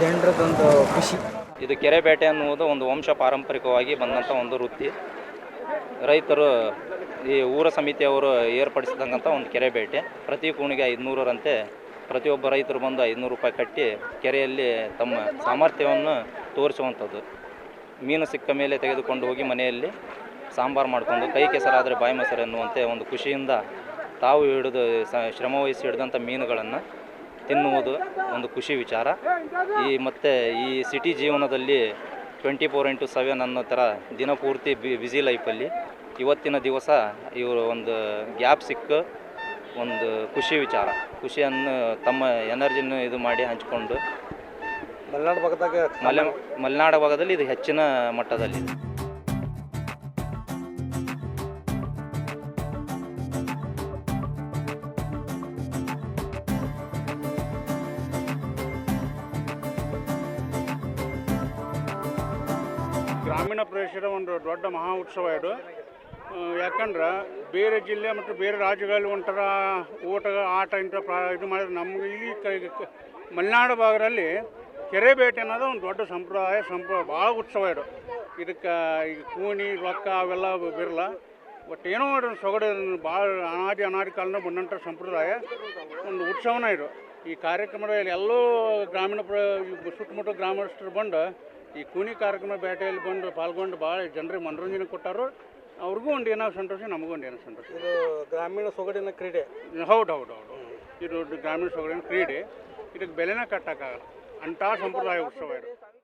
ಜನರದೊಂದು ಖುಷಿ. ಇದು ಕೆರೆ ಬೇಟೆ ಅನ್ನುವುದು ಒಂದು ವಂಶ ಪಾರಂಪರಿಕವಾಗಿ ಬಂದಂಥ ಒಂದು ವೃತ್ತಿ. ರೈತರು ಈ ಊರ ಸಮಿತಿಯವರು ಏರ್ಪಡಿಸಿದಂಥ ಒಂದು ಕೆರೆ ಬೇಟೆ. ಪ್ರತಿ ಕೂಣಿಗೆ ಐದುನೂರರಂತೆ ಪ್ರತಿಯೊಬ್ಬ ರೈತರು ಬಂದು ಐದುನೂರು ರೂಪಾಯಿ ಕಟ್ಟಿ ಕೆರೆಯಲ್ಲಿ ತಮ್ಮ ಸಾಮರ್ಥ್ಯವನ್ನು ತೋರಿಸುವಂಥದ್ದು. ಮೀನು ಸಿಕ್ಕ ಮೇಲೆ ತೆಗೆದುಕೊಂಡು ಹೋಗಿ ಮನೆಯಲ್ಲಿ ಸಾಂಬಾರು ಮಾಡಿಕೊಂಡು ಕೈ ಕೆಸರಾದರೆ ಬಾಯಿ ಮೊಸರು ಎನ್ನುವಂತೆ ಒಂದು ಖುಷಿಯಿಂದ ತಾವು ಹಿಡಿದು ಸ ಶ್ರಮವಹಿಸಿ ಹಿಡಿದಂಥ ಮೀನುಗಳನ್ನು ತಿನ್ನುವುದು ಒಂದು ಖುಷಿ ವಿಚಾರ. ಈ ಮತ್ತು ಈ ಸಿಟಿ ಜೀವನದಲ್ಲಿ ಟ್ವೆಂಟಿ ಫೋರ್ ಇಂಟು ಸೆವೆನ್ ಅನ್ನೋ ಥರ ದಿನಪೂರ್ತಿ ಬಿ ಬ್ಯುಸಿ ಲೈಫಲ್ಲಿ ಇವತ್ತಿನ ದಿವಸ ಇವರು ಒಂದು ಗ್ಯಾಪ್ ಸಿಕ್ಕು ಒಂದು ಖುಷಿ ವಿಚಾರ. ಖುಷಿಯನ್ನು ತಮ್ಮ ಎನರ್ಜಿನ ಇದು ಮಾಡಿ ಹಂಚಿಕೊಂಡು ಮಲೆನಾಡು ಭಾಗದಾಗ ಮಲೆ ಮಲೆನಾಡು ಭಾಗದಲ್ಲಿ ಇದು ಹೆಚ್ಚಿನ ಮಟ್ಟದಲ್ಲಿ. ಗ್ರಾಮೀಣ ಪ್ರದೇಶದ ಒಂದು ದೊಡ್ಡ ಮಹಾ ಉತ್ಸವ ಇದು. ಯಾಕಂದ್ರೆ ಬೇರೆ ಜಿಲ್ಲೆ ಮತ್ತು ಬೇರೆ ರಾಜ್ಯಗಳಲ್ಲಿ ಒಂಥರ ಓಟ ಆಟ ಇಂಥ ಪ್ರಾ ಇದು ಮಾಡಿದ್ರೆ ನಮ್ಗೆ ಇಲ್ಲಿ ಮಲೆನಾಡು ಭಾಗದಲ್ಲಿ ಕೆರೆ ಬೇಟೆ ಅನ್ನೋದು ಒಂದು ದೊಡ್ಡ ಸಂಪ್ರದಾಯ, ಸಂಪ್ರ, ಭಾಳ ಉತ್ಸವ ಇದು. ಇದಕ್ಕೆ ಈಗ ಕೂಣಿ ರೊಕ್ಕ ಅವೆಲ್ಲ ಬಿರಲ್ಲ ಬಟ್ ಏನೋ ಒಂದು ಸೊಗಡು ಭಾಳ ಅನಾದಿ ಅನಾದಿ ಕಾಲನ ಬಂದಂಥ ಸಂಪ್ರದಾಯ ಒಂದು ಉತ್ಸವನ ಇದು. ಈ ಕಾರ್ಯಕ್ರಮದಲ್ಲಿ ಎಲ್ಲೋ ಗ್ರಾಮೀಣ ಪ್ರ ಸುತ್ತಮುತ್ತ ಗ್ರಾಮಸ್ಥರು ಬಂದು ಈ ಕೂನಿ ಕಾರ್ಯಕ್ರಮ ಬೇಟೆಯಲ್ಲಿ ಬಂದು ಪಾಲ್ಗೊಂಡು ಭಾಳ ಜನರಿಗೆ ಮನೋರಂಜನೆ ಕೊಟ್ಟಾರು. ಅವ್ರಿಗೂ ಒಂದು ಏನೋ ಸಂತೋಷ ನಮಗೂ ಒಂದು ಏನೋ ಸಂತೋಷ. ಇದು ಗ್ರಾಮೀಣ ಸೊಗಡಿನ ಕ್ರೀಡೆ. ಹೌದು ಹೌದು ಹೌದು ಇದು ಗ್ರಾಮೀಣ ಸೊಗಡಿನ ಕ್ರೀಡೆ. ಇದಕ್ಕೆ ಬೆಲೆನೇ ಕಟ್ಟಕ್ಕಾಗಲ್ಲ. ಅಂಥ ಸಂಪ್ರದಾಯ ಉತ್ಸವ ಇದು.